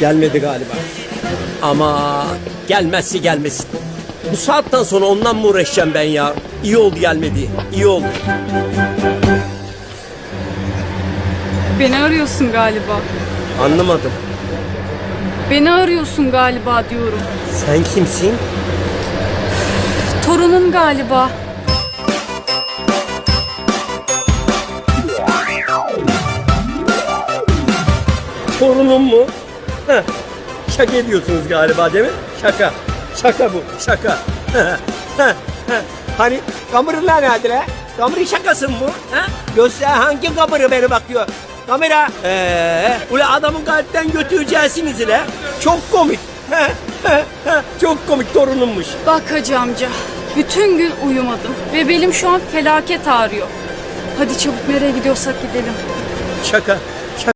Gelmedi galiba. Ama gelmezse gelmesin. Bu saatten sonra ondan mı uğraşacağım ben ya? İyi oldu gelmedi. İyi oldu. Beni arıyorsun galiba. Anlamadım. Beni arıyorsun galiba diyorum. Sen kimsin? Torunun galiba. Torunum mu? Heh. Şaka ediyorsunuz galiba değil mi? Şaka. Şaka bu. Şaka. Hani kamerayla nerede lan? Kamera şakası mı bu? Ha? Göster hangi kamera beni bakıyor? Kamera. Ee, ula adamın kalpten götüreceksiniz ile. Çok komik. Çok komik torunummuş. Bak hacı amca. Bütün gün uyumadım. Ve belim şu an felaket ağrıyor. Hadi çabuk nereye gidiyorsak gidelim. Şaka.